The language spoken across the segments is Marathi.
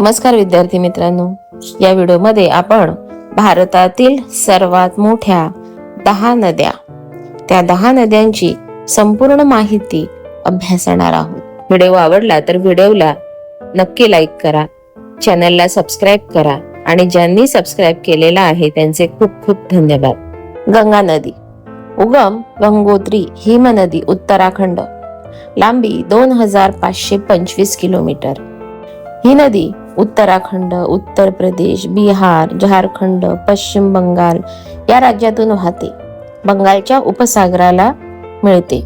नमस्कार विद्यार्थी मित्रांनो. या व्हिडिओमध्ये आपण भारतातील सर्वात मोठ्या दहा नद्या. त्या दहा नद्यांची संपूर्ण माहिती अभ्यासणार आहोत. व्हिडिओ आवडला तर व्हिडिओला नक्की लाईक करा. चॅनलला सबस्क्राईब करा आणि ज्यांनी सबस्क्राईब केलेला आहे त्यांचे खूप खूप धन्यवाद. गंगा नदी. उगम गंगोत्री हिम नदी उत्तराखंड. लांबी दोन हजार पाचशे पंचवीस किलोमीटर. ही नदी उत्तराखंड उत्तर प्रदेश बिहार झारखंड पश्चिम बंगाल या राज्यातून वाहते. बंगालच्या उपसागराला मिळते.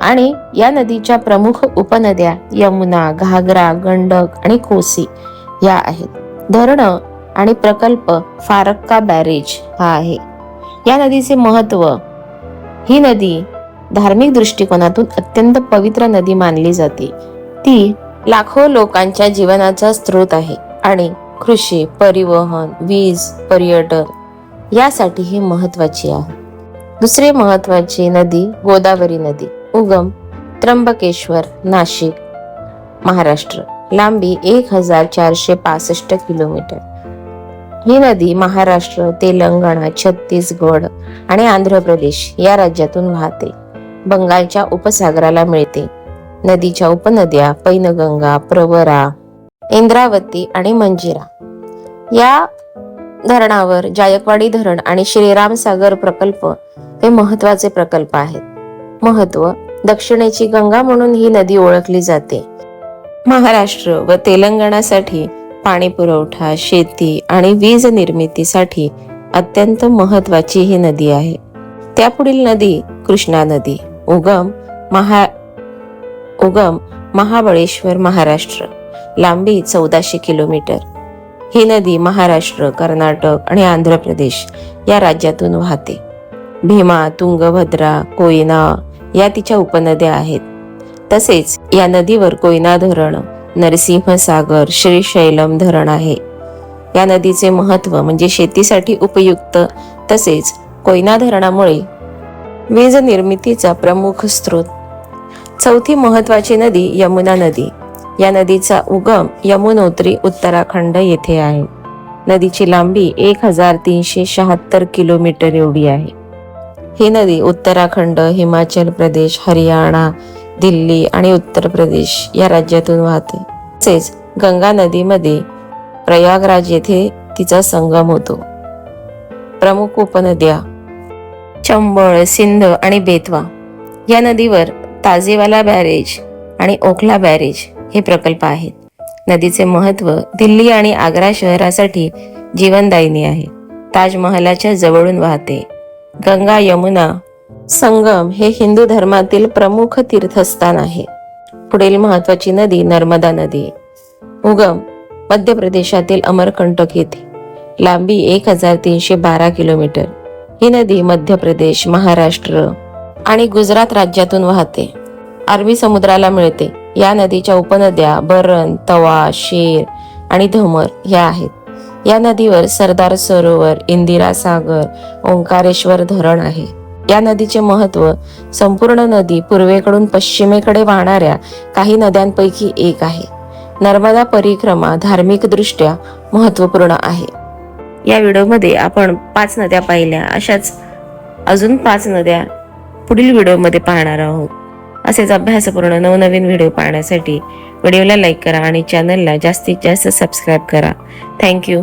आणि या नदीच्या प्रमुख उपनद्या यमुना घागरा गंडक आणि कोसी या आहेत. धरणं आणि प्रकल्प फारक्का बॅरेज हा आहे. या नदीचे महत्त्व ही नदी धार्मिक दृष्टिकोनातून अत्यंत पवित्र नदी मानली जाते. ती लाखो लोकांच्या जीवनाचा स्रोत आहे आणि कृषी परिवहन वीज पर्यटन यासाठी ही महत्वाची आहे. दुसरी महत्वाची नदी गोदावरी नदी उगम त्र्यंबकेश्वर नाशिक महाराष्ट्र. लांबी एक हजार चारशे पासष्ट किलोमीटर. ही नदी महाराष्ट्र तेलंगणा छत्तीसगड आणि आंध्र प्रदेश या राज्यातून वाहते. बंगालच्या उपसागराला मिळते. नदीच्या उपनद्या पैनगंगा प्रवरा इंद्रावती आणि मंजिरा. या धरणावर जायकवाडी धरण आणि श्रीराम सागर प्रकल्प हे महत्त्वाचे प्रकल्प आहेत. महत्त्व दक्षिणेची गंगा म्हणून ही नदी ओळखली जाते. महाराष्ट्र व तेलंगणासाठी पाणी पुरवठा शेती आणि वीज निर्मितीसाठी अत्यंत महत्वाची ही नदी आहे. त्यापुढील नदी कृष्णा नदी उगम महा उगम महाबळेश्वर महाराष्ट्र. लांबी चौदाशे किलोमीटर. ही नदी महाराष्ट्र कर्नाटक आणि आंध्र प्रदेश या राज्यातून वाहते. भीमा तुंगभद्रा कोयना या तिच्या उपनद्या आहेत. तसेच या नदीवर कोयना धरण नरसिंहसागर श्रीशैलम धरण आहे. या नदीचे महत्त्व म्हणजे शेतीसाठी उपयुक्त तसेच कोयना धरणामुळे वीज निर्मितीचा प्रमुख स्रोत चौथी महत्वाची नदी यमुना नदी. या नदीचा उगम यमुनोत्री उत्तराखंड येथे आहे. नदीची लांबी एक हजार तीनशे शहात्तर किलोमीटर एवढी आहे. ही नदी उत्तराखंड हिमाचल प्रदेश हरियाणा दिल्ली आणि उत्तर प्रदेश या राज्यातून वाहते. तसेच गंगा नदीमध्ये प्रयागराज येथे तिचा संगम होतो. प्रमुख उपनद्या चंबळ सिंध आणि बेतवा. या नदीवर ताजेवाला बॅरेज आणि ओखला बॅरेज हे प्रकल्प आहेत. नदीचे महत्त्व दिल्ली आणि आग्रा शहरासाठी जीवनदायिनी आहे. ताजमहलाच्या जवळून वाहते. गंगा यमुना संगम हे हिंदू धर्मातील प्रमुख तीर्थस्थान आहे. पुढील महत्वाची नदी नर्मदा नदी. उगम मध्य प्रदेशातील अमरकंटक येथे. लांबी एक हजार तीनशे बारा किलोमीटर. ही नदी मध्य प्रदेश महाराष्ट्र आणि गुजरात राज्यातून वाहते. अरबी समुद्राला मिळते. या नदीच्या उपनद्या बरण तवा शेर आणि धमर ह्या आहेत. या नदीवर सरदार सरोवर इंदिरा सागर ओंकारेश्वर धरण आहे. या नदीचे महत्त्व संपूर्ण नदी पूर्वेकडून पश्चिमेकडे वाहणाऱ्या काही नद्यांपैकी एक आहे. नर्मदा परिक्रमा धार्मिकदृष्ट्या महत्त्वपूर्ण महत्त्वपूर्ण आहे. या व्हिडिओमध्ये आपण पाच नद्या पाहिल्या. अशाच अजून पाच नद्या पुढील व्हिडिओमध्ये पाहणार आहोत. असेच अभ्यासपूर्ण नवनवीन व्हिडिओ पाहण्यासाठी व्हिडिओला लाईक करा आणि चॅनलला जास्तीत जास्त सबस्क्राईब करा. थँक्यू.